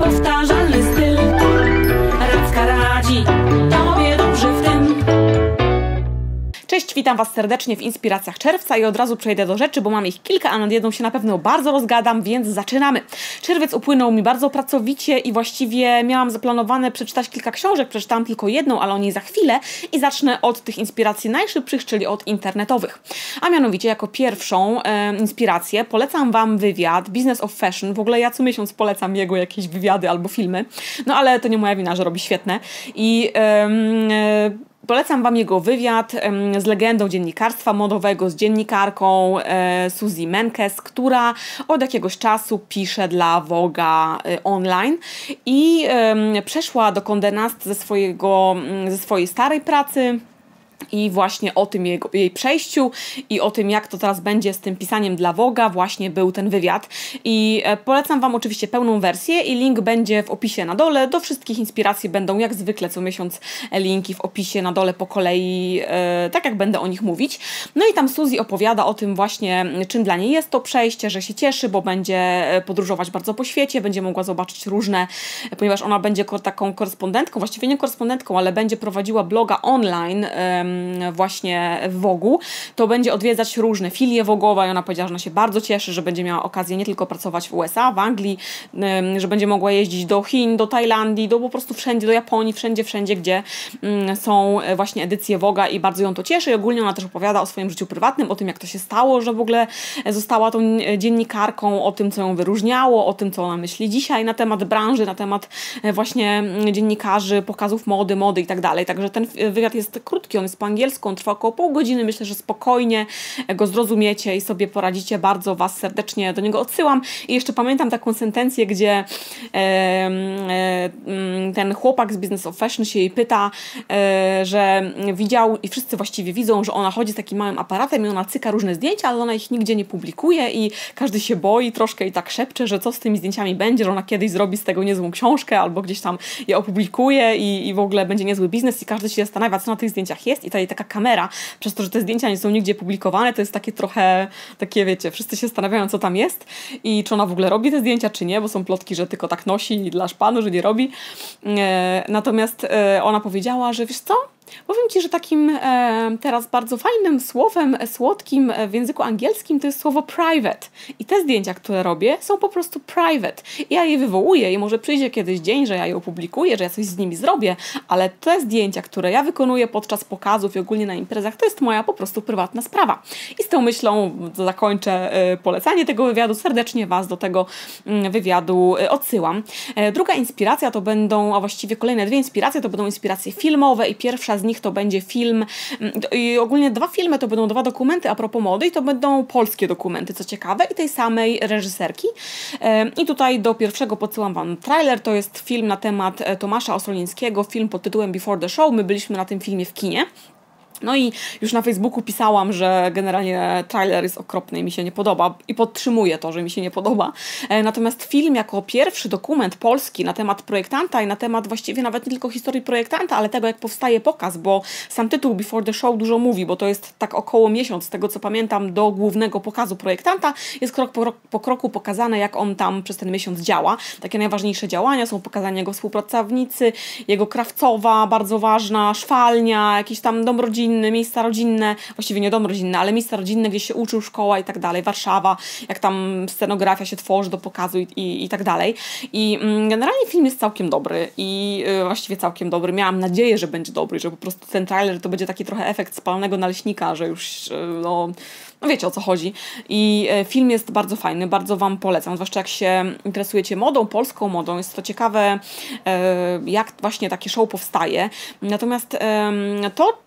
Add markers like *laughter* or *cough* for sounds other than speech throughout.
Niepowtarzalny witam Was serdecznie w Inspiracjach Czerwca i od razu przejdę do rzeczy, bo mam ich kilka, a nad jedną się na pewno bardzo rozgadam, więc zaczynamy. Czerwiec upłynął mi bardzo pracowicie i właściwie miałam zaplanowane przeczytać kilka książek, przeczytałam tylko jedną, ale o niej za chwilę i zacznę od tych inspiracji najszybszych, czyli od internetowych. A mianowicie jako pierwszą e, inspirację polecam Wam wywiad Business of Fashion. W ogóle ja co miesiąc polecam jego jakieś wywiady albo filmy, no ale to nie moja wina, że robi świetne. I e, Polecam Wam jego wywiad z legendą dziennikarstwa modowego, z dziennikarką e, Suzy Menkes, która od jakiegoś czasu pisze dla Woga e, online i przeszła do Condé Nast ze, swojego, ze swojej starej pracy i właśnie o tym jej, jej przejściu i o tym, jak to teraz będzie z tym pisaniem dla Woga, właśnie był ten wywiad. I e, polecam Wam oczywiście pełną wersję i link będzie w opisie na dole. Do wszystkich inspiracji będą jak zwykle co miesiąc linki w opisie na dole po kolei, e, tak jak będę o nich mówić. No i tam Suzy opowiada o tym właśnie, czym dla niej jest to przejście, że się cieszy, bo będzie e, podróżować bardzo po świecie, będzie mogła zobaczyć różne, ponieważ ona będzie taką korespondentką, właściwie nie korespondentką, ale będzie prowadziła bloga online właśnie w Wogu, to będzie odwiedzać różne filie wogowe i ona powiedziała, że ona się bardzo cieszy, że będzie miała okazję nie tylko pracować w USA, w Anglii, że będzie mogła jeździć do Chin, do Tajlandii, do po prostu wszędzie, do Japonii, wszędzie, wszędzie, gdzie są e, właśnie edycje Woga i bardzo ją to cieszy i ogólnie ona też opowiada o swoim życiu prywatnym, o tym jak to się stało, że w ogóle została tą e, dziennikarką, o tym co ją wyróżniało, o tym co ona myśli dzisiaj na temat branży, na temat e, właśnie mm, dziennikarzy, pokazów mody, mody i tak dalej. Także ten wywiad jest krótki, on jest po angielsku, on trwa około pół godziny. Myślę, że spokojnie go zrozumiecie i sobie poradzicie. Bardzo Was serdecznie do niego odsyłam. I jeszcze pamiętam taką sentencję, gdzie e, e, ten chłopak z Business of Fashion się jej pyta, e, że widział i wszyscy właściwie widzą, że ona chodzi z takim małym aparatem i ona cyka różne zdjęcia, ale ona ich nigdzie nie publikuje i każdy się boi troszkę i tak szepcze, że co z tymi zdjęciami będzie, że ona kiedyś zrobi z tego niezłą książkę albo gdzieś tam je opublikuje i, i w ogóle będzie niezły biznes i każdy się zastanawia, co na tych zdjęciach jest i tutaj taka kamera, przez to, że te zdjęcia nie są nigdzie publikowane, to jest takie trochę, takie wiecie, wszyscy się zastanawiają, co tam jest i czy ona w ogóle robi te zdjęcia, czy nie, bo są plotki, że tylko tak nosi dla szpanu, że nie robi. E, natomiast e, ona powiedziała, że wiesz co, Powiem Ci, że takim e, teraz bardzo fajnym słowem e, słodkim e, w języku angielskim to jest słowo private. I te zdjęcia, które robię, są po prostu private. Ja je wywołuję i może przyjdzie kiedyś dzień, że ja je opublikuję, że ja coś z nimi zrobię, ale te zdjęcia, które ja wykonuję podczas pokazów i ogólnie na imprezach, to jest moja po prostu prywatna sprawa. I z tą myślą zakończę polecanie tego wywiadu. Serdecznie Was do tego mm, wywiadu odsyłam. Druga inspiracja to będą, a właściwie kolejne dwie inspiracje to będą inspiracje filmowe i pierwsza z nich to będzie film mm, i ogólnie dwa filmy to będą dwa dokumenty a propos mody i to będą polskie dokumenty, co ciekawe, i tej samej reżyserki. I tutaj do pierwszego podsyłam Wam trailer, to jest film na temat e, Tomasza Osolińskiego, film pod tytułem Before the Show. My byliśmy na tym filmie w kinie. No i już na Facebooku pisałam, że generalnie trailer jest okropny i mi się nie podoba i podtrzymuję to, że mi się nie podoba. E, natomiast film jako pierwszy dokument polski na temat projektanta i na temat właściwie nawet nie tylko historii projektanta, ale tego jak powstaje pokaz, bo sam tytuł Before the Show dużo mówi, bo to jest tak około miesiąc, z tego co pamiętam, do głównego pokazu projektanta. Jest krok po, po kroku pokazane, jak on tam przez ten miesiąc działa. Takie najważniejsze działania są pokazane jego współpracownicy, jego krawcowa, bardzo ważna, szwalnia, jakiś tam dom rodzinny, rodzinny, miejsca rodzinne, właściwie nie dom rodzinny, ale miejsca rodzinne, gdzie się uczył szkoła i tak dalej, Warszawa, jak tam scenografia się tworzy do pokazu i, i, i tak dalej. I mm, generalnie film jest całkiem dobry i y, właściwie całkiem dobry. Miałam nadzieję, że będzie dobry, że po prostu ten trailer to będzie taki trochę efekt spalonego naleśnika, że już y, no, no wiecie o co chodzi. I y, film jest bardzo fajny, bardzo Wam polecam, zwłaszcza jak się interesujecie modą, polską modą. Jest to ciekawe, jak właśnie takie show powstaje. Natomiast to,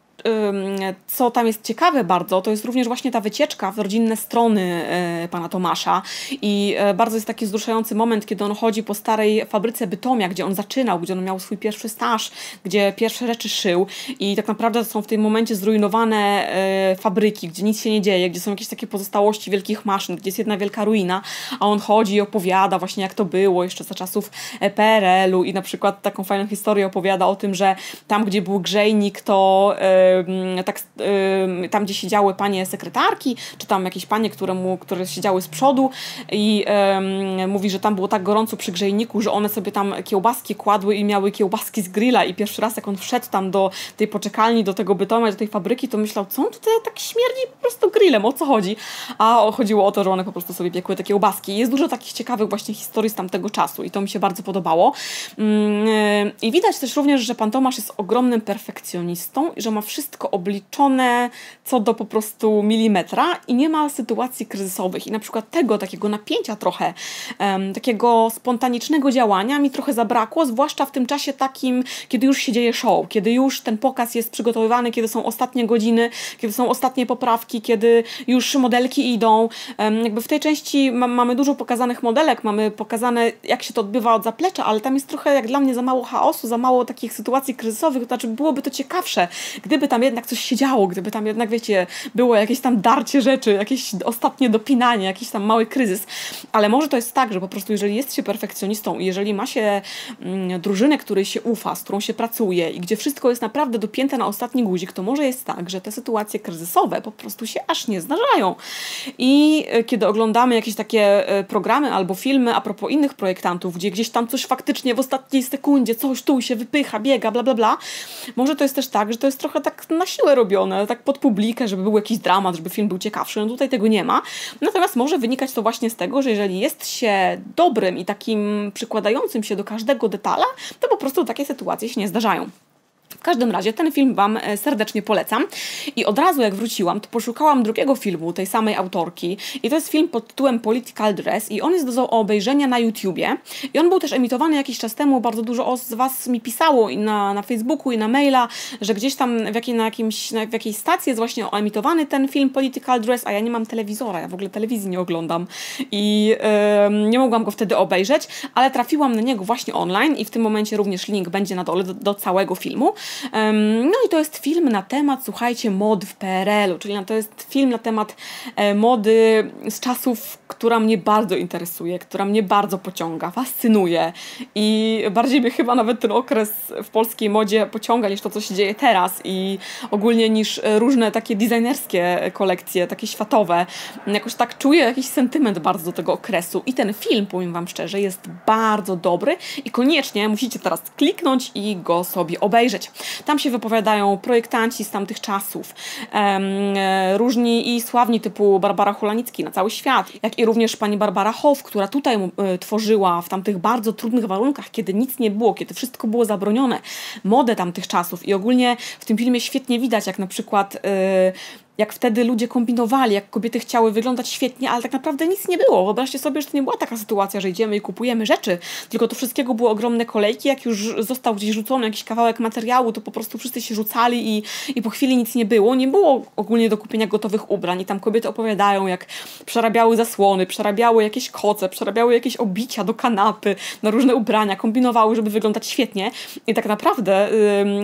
co tam jest ciekawe bardzo, to jest również właśnie ta wycieczka w rodzinne strony e, pana Tomasza. I e, bardzo jest taki wzruszający moment, kiedy on chodzi po starej fabryce Bytomia, gdzie on zaczynał, gdzie on miał swój pierwszy staż, gdzie pierwsze rzeczy szył. I tak naprawdę są w tym momencie zrujnowane e, fabryki, gdzie nic się nie dzieje, gdzie są jakieś takie pozostałości wielkich maszyn, gdzie jest jedna wielka ruina, a on chodzi i opowiada właśnie jak to było jeszcze za czasów PRL-u i na przykład taką fajną historię opowiada o tym, że tam gdzie był grzejnik to e, tak, tam gdzie siedziały panie sekretarki, czy tam jakieś panie, które, mu, które siedziały z przodu i mówi, że tam było tak gorąco przy grzejniku, że one sobie tam kiełbaski kładły i miały kiełbaski z grilla i pierwszy raz jak on wszedł tam do tej poczekalni, do tego bytoma, do tej fabryki, to myślał, co on tutaj tak śmierdzi po prostu grillem, o co chodzi? A chodziło o to, że one po prostu sobie piekły te kiełbaski. Jest dużo takich ciekawych właśnie historii z tamtego czasu i to mi się bardzo podobało. Mm, e, I widać też również, że pan Tomasz jest ogromnym perfekcjonistą i że ma wszystko obliczone co do po prostu milimetra i nie ma sytuacji kryzysowych. I na przykład tego takiego napięcia trochę, um, takiego spontanicznego działania mi trochę zabrakło, zwłaszcza w tym czasie takim, kiedy już się dzieje show, kiedy już ten pokaz jest przygotowywany, kiedy są ostatnie godziny, kiedy są ostatnie poprawki, kiedy już modelki idą. Um, jakby w tej części ma, mamy dużo pokazanych modelek, mamy pokazane jak się to odbywa od zaplecza, ale tam jest trochę jak dla mnie za mało chaosu, za mało takich sytuacji kryzysowych, znaczy byłoby to ciekawsze, gdyby tam jednak coś się działo, gdyby tam jednak, wiecie, było jakieś tam darcie rzeczy, jakieś ostatnie dopinanie, jakiś tam mały kryzys, ale może to jest tak, że po prostu jeżeli jest się perfekcjonistą i jeżeli ma się mm, drużynę, której się ufa, z którą się pracuje i gdzie wszystko jest naprawdę dopięte na ostatni guzik, to może jest tak, że te sytuacje kryzysowe po prostu się aż nie zdarzają. I e, kiedy oglądamy jakieś takie e, programy albo filmy a propos innych projektantów, gdzie gdzieś tam coś faktycznie w ostatniej sekundzie, coś tu się wypycha, biega, bla, bla, bla, może to jest też tak, że to jest trochę tak na siłę robione, tak pod publikę, żeby był jakiś dramat, żeby film był ciekawszy. No tutaj tego nie ma. Natomiast może wynikać to właśnie z tego, że jeżeli jest się dobrym i takim przykładającym się do każdego detala, to po prostu takie sytuacje się nie zdarzają. Każdym razie ten film Wam e, serdecznie polecam. I od razu jak wróciłam, to poszukałam drugiego filmu tej samej autorki. I to jest film pod tytułem Political Dress i on jest do obejrzenia na YouTubie. I on był też emitowany jakiś czas temu. Bardzo dużo z Was mi pisało i na, na Facebooku i na maila, że gdzieś tam w, jakiej, na jakimś, na, w jakiejś stacji jest właśnie emitowany ten film Political Dress, a ja nie mam telewizora, ja w ogóle telewizji nie oglądam. I yy, nie mogłam go wtedy obejrzeć, ale trafiłam na niego właśnie online i w tym momencie również link będzie na dole do, do całego filmu. No i to jest film na temat, słuchajcie, mod w PRL-u, czyli to jest film na temat e, mody z czasów, która mnie bardzo interesuje, która mnie bardzo pociąga, fascynuje i bardziej mnie chyba nawet ten okres w polskiej modzie pociąga niż to, co się dzieje teraz i ogólnie niż różne takie designerskie kolekcje, takie światowe. Jakoś tak czuję jakiś sentyment bardzo do tego okresu i ten film, powiem Wam szczerze, jest bardzo dobry i koniecznie musicie teraz kliknąć i go sobie obejrzeć. Tam się wypowiadają projektanci z tamtych czasów, e, różni i sławni typu Barbara Hulanicki na cały świat, jak i również pani Barbara Hoff, która tutaj e, tworzyła w tamtych bardzo trudnych warunkach, kiedy nic nie było, kiedy wszystko było zabronione, modę tamtych czasów i ogólnie w tym filmie świetnie widać, jak na przykład e, jak wtedy ludzie kombinowali, jak kobiety chciały wyglądać świetnie, ale tak naprawdę nic nie było. Wyobraźcie sobie, że to nie była taka sytuacja, że idziemy i kupujemy rzeczy, tylko to wszystkiego były ogromne kolejki. Jak już został gdzieś rzucony jakiś kawałek materiału, to po prostu wszyscy się rzucali i, i po chwili nic nie było. Nie było ogólnie do kupienia gotowych ubrań i tam kobiety opowiadają, jak przerabiały zasłony, przerabiały jakieś koce, przerabiały jakieś obicia do kanapy, na różne ubrania, kombinowały, żeby wyglądać świetnie. I tak naprawdę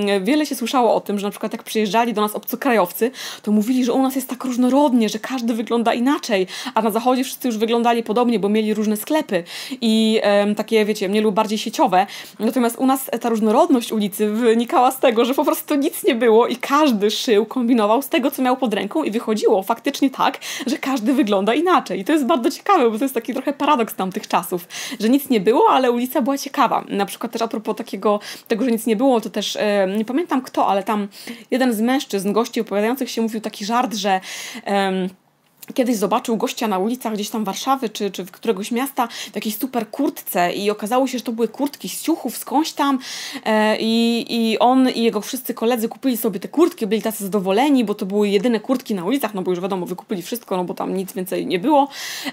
yy, wiele się słyszało o tym, że na przykład jak przyjeżdżali do nas obcokrajowcy, to mówili, że u nas jest tak różnorodnie, że każdy wygląda inaczej, a na zachodzie wszyscy już wyglądali podobnie, bo mieli różne sklepy i um, takie, wiecie, mniej lub bardziej sieciowe. Natomiast u nas ta różnorodność ulicy wynikała z tego, że po prostu nic nie było i każdy szył, kombinował z tego, co miał pod ręką i wychodziło faktycznie tak, że każdy wygląda inaczej. I to jest bardzo ciekawe, bo to jest taki trochę paradoks tamtych czasów, że nic nie było, ale ulica była ciekawa. Na przykład też a propos takiego, tego, że nic nie było, to też, nie pamiętam kto, ale tam jeden z mężczyzn, gości opowiadających się mówił taki żart, że um, kiedyś zobaczył gościa na ulicach gdzieś tam Warszawy czy, czy któregoś miasta w jakiejś super kurtce i okazało się, że to były kurtki z ciuchów, skądś tam e, i, i on i jego wszyscy koledzy kupili sobie te kurtki, byli tacy zadowoleni, bo to były jedyne kurtki na ulicach, no bo już wiadomo, wykupili wszystko, no bo tam nic więcej nie było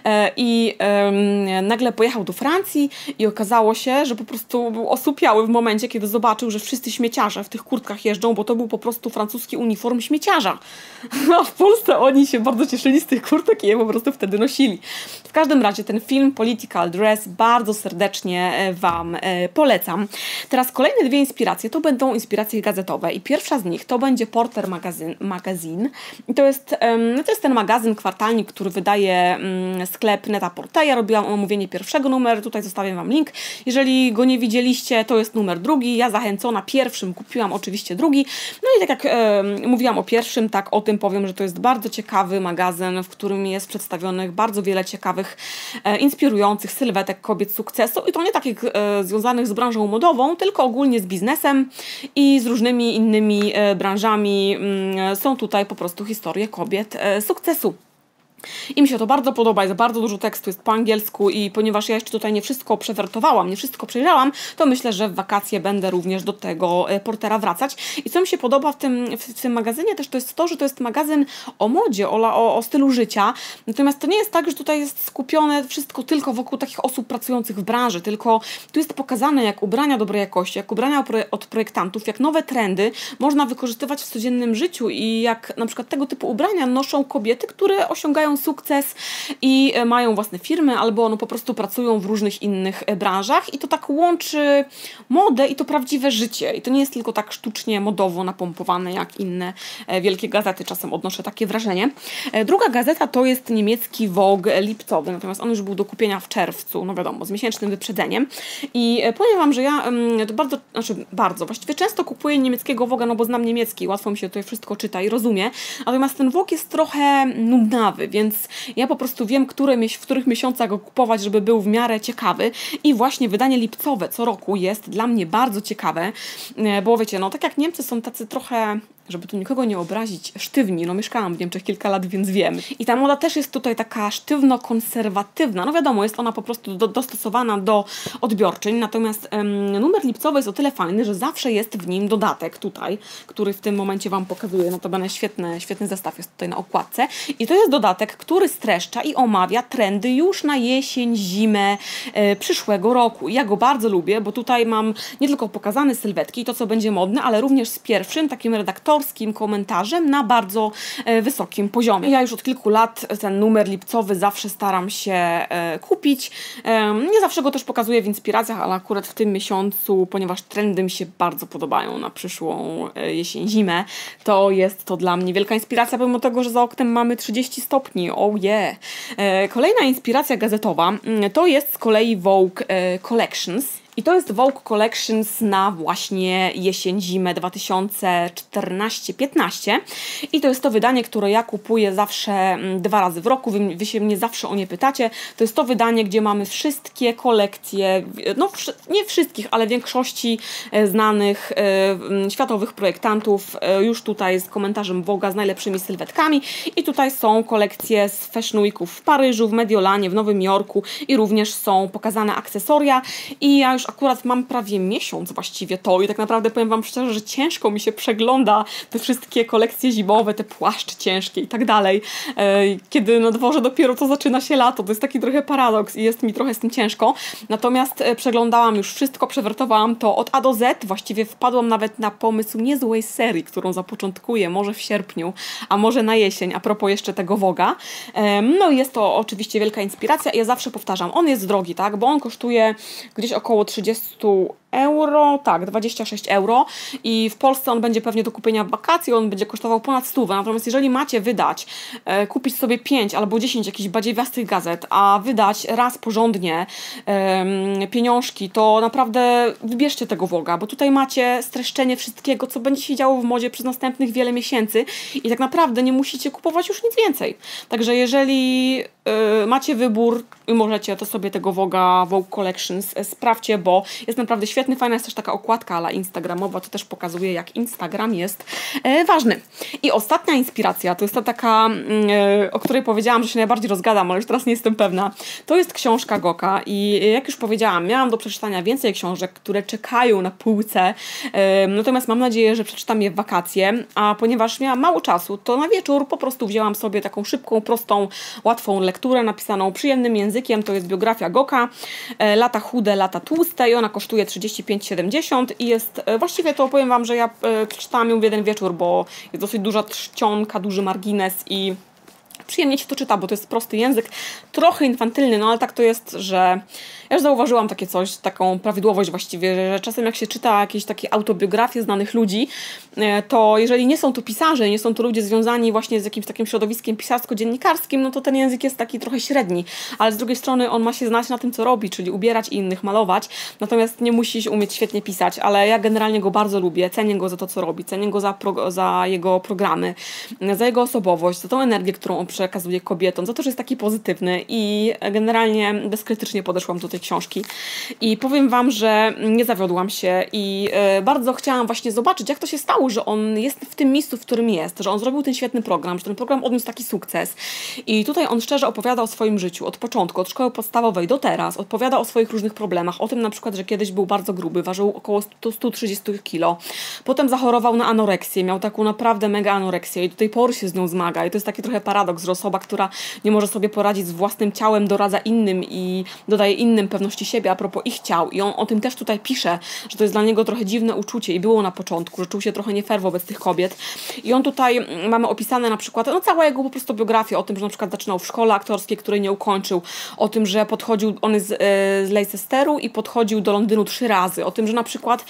e, i e, nagle pojechał do Francji i okazało się, że po prostu był osupiały w momencie, kiedy zobaczył, że wszyscy śmieciarze w tych kurtkach jeżdżą, bo to był po prostu francuski uniform śmieciarza. *laughs* A w Polsce oni się bardzo cieszyli z tych kurtek je po prostu wtedy nosili. W każdym razie ten film Political Dress bardzo serdecznie e, Wam e, polecam. Teraz kolejne dwie inspiracje to będą inspiracje gazetowe i pierwsza z nich to będzie Porter Magazine. magazine. I to jest, um, to jest ten magazyn kwartalny, który wydaje um, sklep Neta Porta. Ja robiłam omówienie pierwszego numeru, tutaj zostawię Wam link. Jeżeli go nie widzieliście, to jest numer drugi. Ja zachęcona pierwszym kupiłam oczywiście drugi. No i tak jak mówiłam o pierwszym, tak o tym powiem, że to jest bardzo ciekawy magazyn, w którym jest przedstawionych bardzo wiele ciekawych, e, inspirujących sylwetek kobiet sukcesu i to nie takich e, związanych z branżą modową, tylko ogólnie z biznesem i z różnymi innymi e, branżami. Mm, są tutaj po prostu historie kobiet sukcesu. I mi się to bardzo podoba, jest bardzo dużo tekstu, jest po angielsku i ponieważ ja jeszcze tutaj nie wszystko przewertowałam, nie wszystko przejrzałam, to myślę, że w wakacje będę również do tego e, portera wracać. I co mi się podoba w tym, w tym magazynie też to jest to, że to jest magazyn o modzie, o, o, o stylu życia. Natomiast to nie jest tak, że tutaj jest skupione wszystko tylko wokół takich osób pracujących w branży, tylko tu jest pokazane, jak ubrania dobrej jakości, jak ubrania od projektantów, jak nowe trendy można wykorzystywać w codziennym życiu i jak na przykład tego typu ubrania noszą kobiety, które osiągają sukces i e, mają własne firmy, albo no po prostu pracują w różnych innych e, branżach i to tak łączy modę i to prawdziwe życie. I to nie jest tylko tak sztucznie, modowo napompowane jak inne e, wielkie gazety. Czasem odnoszę takie wrażenie. Druga gazeta to jest niemiecki Vogue lipcowy, natomiast on już był do kupienia w czerwcu, no wiadomo, z miesięcznym wyprzedzeniem. I powiem Wam, że ja to bardzo, znaczy bardzo, właściwie często kupuję niemieckiego Voga, no bo znam niemiecki, łatwo mi się tutaj wszystko czyta i rozumie. Natomiast ten Vogue jest trochę nudnawy, więc ja po prostu wiem, które, w których miesiącach go kupować, żeby był w miarę ciekawy. I właśnie wydanie lipcowe co roku jest dla mnie bardzo ciekawe, e, bo wiecie, no tak jak Niemcy są tacy trochę żeby tu nikogo nie obrazić, sztywni. No mieszkałam w Niemczech kilka lat, więc wiem. I ta moda też jest tutaj taka sztywno-konserwatywna. No wiadomo, jest ona po prostu do, dostosowana do odbiorczyń, natomiast um, numer lipcowy jest o tyle fajny, że zawsze jest w nim dodatek tutaj, który w tym momencie Wam pokazuję. No to będę świetny, świetny zestaw jest tutaj na okładce. I to jest dodatek, który streszcza i omawia trendy już na jesień, zimę e, przyszłego roku. I ja go bardzo lubię, bo tutaj mam nie tylko pokazane sylwetki i to, co będzie modne, ale również z pierwszym takim redaktorem autorskim komentarzem na bardzo e, wysokim poziomie. Ja już od kilku lat ten numer lipcowy zawsze staram się e, kupić. Nie zawsze go też pokazuję w inspiracjach, ale akurat w tym miesiącu, ponieważ trendy mi się bardzo podobają na przyszłą e, jesień, zimę, to jest to dla mnie wielka inspiracja, pomimo tego, że za oknem mamy 30 stopni. Oh yeah! Kolejna inspiracja gazetowa mm, to jest z kolei Vogue Collections. I to jest Vogue Collections na właśnie jesień-zimę 2014-15. I to jest to wydanie, które ja kupuję zawsze mm, dwa razy w roku. Wy, wy się mnie zawsze o nie pytacie. To jest to wydanie, gdzie mamy wszystkie kolekcje, no nie wszystkich, ale większości e, znanych e, światowych projektantów. E, już tutaj z komentarzem Voga z najlepszymi sylwetkami. I tutaj są kolekcje z Fashion Weeków w Paryżu, w Mediolanie, w Nowym Jorku i również są pokazane akcesoria. I ja już akurat mam prawie miesiąc właściwie to i tak naprawdę powiem Wam szczerze, że ciężko mi się przegląda te wszystkie kolekcje zimowe, te płaszcze ciężkie i tak dalej. E, kiedy na dworze dopiero to zaczyna się lato, to jest taki trochę paradoks i jest mi trochę z tym ciężko. Natomiast e, przeglądałam już wszystko, przewertowałam to od A do Z, właściwie wpadłam nawet na pomysł niezłej serii, którą zapoczątkuję, może w sierpniu, a może na jesień, a propos jeszcze tego Woga. No i jest to oczywiście wielka inspiracja i ja zawsze powtarzam, on jest drogi, tak, bo on kosztuje gdzieś około 30 euro, tak, 26 euro. I w Polsce on będzie pewnie do kupienia w wakacji, on będzie kosztował ponad 100, natomiast jeżeli macie wydać, e, kupić sobie 5 albo 10 jakichś badziewiastych gazet, a wydać raz porządnie e, pieniążki, to naprawdę wybierzcie tego Woga, bo tutaj macie streszczenie wszystkiego, co będzie się działo w modzie przez następnych wiele miesięcy i tak naprawdę nie musicie kupować już nic więcej. Także jeżeli e, macie wybór i możecie, to sobie tego Woga, Vogue Collections e, sprawdźcie, bo jest naprawdę świetny świetny, fajna jest też taka okładka ala instagramowa, to też pokazuje jak Instagram jest e, ważny. I ostatnia inspiracja, to jest ta taka, mm, e, o której powiedziałam, że się najbardziej rozgadam, ale już teraz nie jestem pewna. To jest książka Goka i jak już powiedziałam, miałam do przeczytania więcej książek, które czekają na półce, natomiast mam nadzieję, że przeczytam je w wakacje, a ponieważ miałam mało czasu, to na wieczór po prostu wzięłam sobie taką szybką, prostą, łatwą lekturę napisaną przyjemnym językiem, to jest biografia Goka, e, lata chude, lata tłuste i ona kosztuje 30 35,70 i jest, e, właściwie to powiem Wam, że ja przeczytałam ją w jeden wieczór, bo jest dosyć duża czcionka, duży margines i przyjemnie się to czyta, bo to jest prosty język, trochę infantylny, no ale tak to jest, że ja już zauważyłam takie coś, taką prawidłowość właściwie, że czasem jak się czyta jakieś takie autobiografie znanych ludzi, e, to jeżeli nie są to pisarze, nie są to ludzie związani właśnie z jakimś takim środowiskiem pisarsko-dziennikarskim, no to ten język jest taki trochę średni, ale z drugiej strony on ma się znać na tym, co robi, czyli ubierać innych, malować, natomiast nie musi umieć świetnie pisać, ale ja generalnie go bardzo lubię, cenię go za to, co robi, cenię go za, za jego programy, za jego osobowość, za tą energię, którą on przekazuje kobietom, za to, że jest taki pozytywny i generalnie bezkrytycznie podeszłam do tej książki. I powiem Wam, że nie zawiodłam się i e, bardzo chciałam właśnie zobaczyć, jak to się stało, że on jest w tym miejscu, w którym jest, że on zrobił ten świetny program, że ten program odniósł taki sukces. I tutaj on szczerze opowiada o swoim życiu, od początku, od szkoły podstawowej do teraz, odpowiada o swoich różnych problemach, o tym na przykład, że kiedyś był bardzo gruby, ważył około 130 kg, potem zachorował na anoreksję, miał taką naprawdę mega anoreksję i do tej pory się z nią zmaga i to jest taki trochę paradoks, że osoba, która nie może sobie poradzić z własnym ciałem, doradza innym i dodaje innym pewności siebie a propos ich ciał. I on o tym też tutaj pisze, że to jest dla niego trochę dziwne uczucie i było na początku, że czuł się trochę nie fair wobec tych kobiet. I on tutaj mm, mamy opisane na przykład, no cała jego po prostu biografia o tym, że na przykład zaczynał w szkole aktorskiej, której nie ukończył, o tym, że podchodził, on jest z, e, z Leicesteru i podchodził do Londynu trzy razy, o tym, że na przykład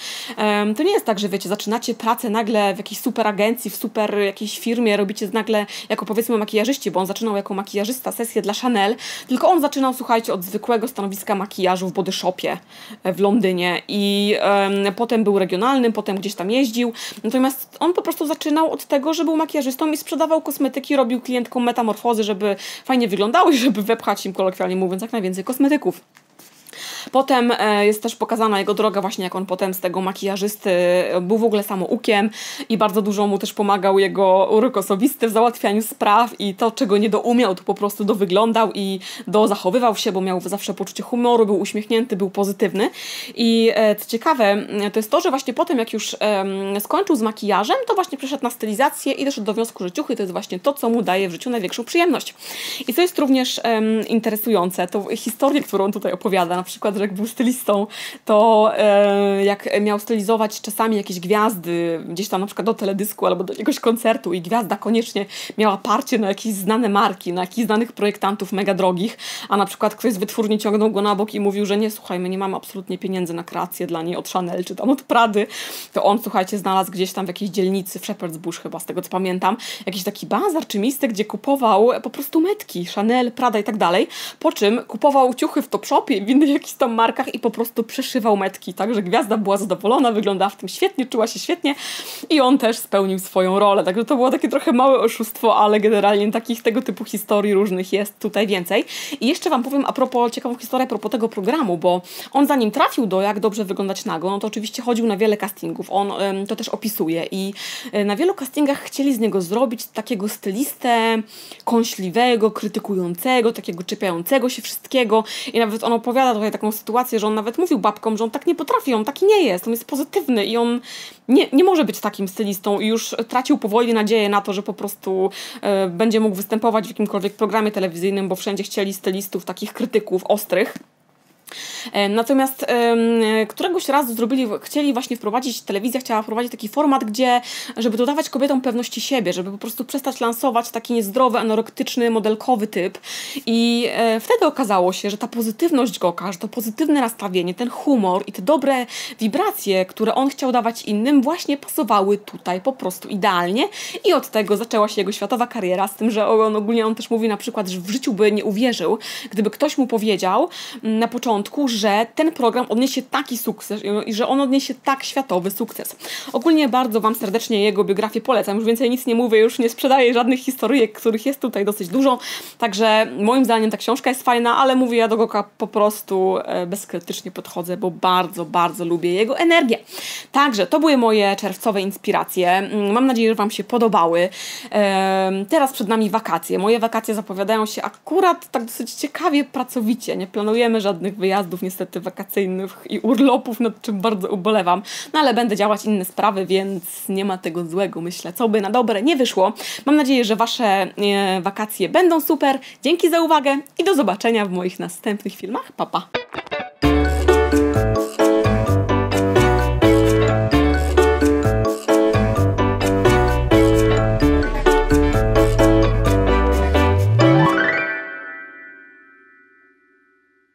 to nie jest tak, że wiecie, zaczynacie pracę nagle w jakiejś super agencji, w super jakiejś firmie, robicie nagle jako powiedzmy makijażyści, bo on zaczynał jako makijażysta sesję dla Chanel, tylko on zaczynał, słuchajcie, od zwykłego stanowiska makijażu w Body Shopie e, w Londynie i um, potem był regionalnym, potem gdzieś tam jeździł. Natomiast on po prostu zaczynał od tego, że był makijażystą i sprzedawał kosmetyki, robił klientkom metamorfozy, żeby fajnie wyglądały *laughs* żeby wepchać im kolokwialnie mówiąc jak najwięcej kosmetyków. Potem e, jest też pokazana jego droga właśnie, jak on potem z tego makijażysty e, był w ogóle samoukiem i bardzo dużo mu też pomagał jego urok osobisty w załatwianiu spraw i to, czego nie doumiał, to po prostu dowyglądał i dozachowywał się, bo miał zawsze poczucie humoru, był uśmiechnięty, był pozytywny. I e, co ciekawe, to jest to, że właśnie potem, jak już skończył z makijażem, to właśnie przeszedł na stylizację i doszedł do wniosku, że ciuchy to jest właśnie to, co mu daje w życiu największą przyjemność. I co jest również interesujące, to historię, którą tutaj opowiada, na przykład jak był stylistą, to e, jak miał stylizować czasami jakieś gwiazdy, gdzieś tam na przykład do teledysku albo do jakiegoś koncertu i gwiazda koniecznie miała parcie na jakieś znane marki, na jakichś znanych projektantów mega drogich, a na przykład ktoś z wytwórni ciągnął go na bok i mówił, że nie, słuchaj, my nie mamy absolutnie pieniędzy na kreację dla niej od Chanel czy tam od Prady, to on, słuchajcie, znalazł gdzieś tam w jakiejś dzielnicy, w Shepherd's Bush chyba, z tego co pamiętam, jakiś taki bazar czy miejsce, gdzie kupował po prostu metki, Chanel, Prada i tak dalej, po czym kupował ciuchy w Topshopie, w innych jakichś tam markach i po prostu przeszywał metki, tak, że gwiazda była zadowolona, wyglądała w tym świetnie, czuła się świetnie i on też spełnił swoją rolę. Także to było takie trochę małe oszustwo, ale generalnie takich tego typu historii różnych jest tutaj więcej. I jeszcze Wam powiem a propos, ciekawą historię a propos tego programu, bo on zanim trafił do Jak dobrze wyglądać nago, no to oczywiście chodził na wiele castingów, on to też opisuje i y, na wielu castingach chcieli z niego zrobić takiego stylistę kąśliwego, krytykującego, takiego czepiającego się wszystkiego i nawet on opowiada tutaj taką sytuację, że on nawet mówił babkom, że on tak nie potrafi, on taki nie jest, on jest pozytywny i on nie, nie może być takim stylistą i już tracił powoli nadzieję na to, że po prostu y, będzie mógł występować w jakimkolwiek programie telewizyjnym, bo wszędzie chcieli stylistów, takich krytyków ostrych. E, natomiast któregoś razu zrobili, chcieli właśnie wprowadzić, telewizja chciała wprowadzić taki format, gdzie, żeby dodawać kobietom pewności siebie, żeby po prostu przestać lansować taki niezdrowy, anorektyczny, modelkowy typ. I e, wtedy okazało się, że ta pozytywność Goka, że to pozytywne nastawienie, ten humor i te dobre wibracje, które on chciał dawać innym, właśnie pasowały tutaj po prostu idealnie. I od tego zaczęła się jego światowa kariera, z tym, że on ogólnie on też mówi na przykład, że w życiu by nie uwierzył, gdyby ktoś mu powiedział na początku, początku, że ten program odniesie taki sukces i że on odniesie tak światowy sukces. Ogólnie bardzo Wam serdecznie jego biografię polecam. Już więcej nic nie mówię, już nie sprzedaję żadnych historyjek, których jest tutaj dosyć dużo. Także moim zdaniem ta książka jest fajna, ale mówię, ja do Goka po prostu e, bezkrytycznie podchodzę, bo bardzo, bardzo lubię jego energię. Także to były moje czerwcowe inspiracje. Mm, mam nadzieję, że Wam się podobały. Teraz przed nami wakacje. Moje wakacje zapowiadają się akurat tak dosyć ciekawie, pracowicie. Nie planujemy żadnych wyjazdów wyjazdów niestety wakacyjnych i urlopów, nad czym bardzo ubolewam. No ale będę działać inne sprawy, więc nie ma tego złego, myślę, co by na dobre nie wyszło. Mam nadzieję, że Wasze e, wakacje będą super. Dzięki za uwagę i do zobaczenia w moich następnych filmach. Pa, pa.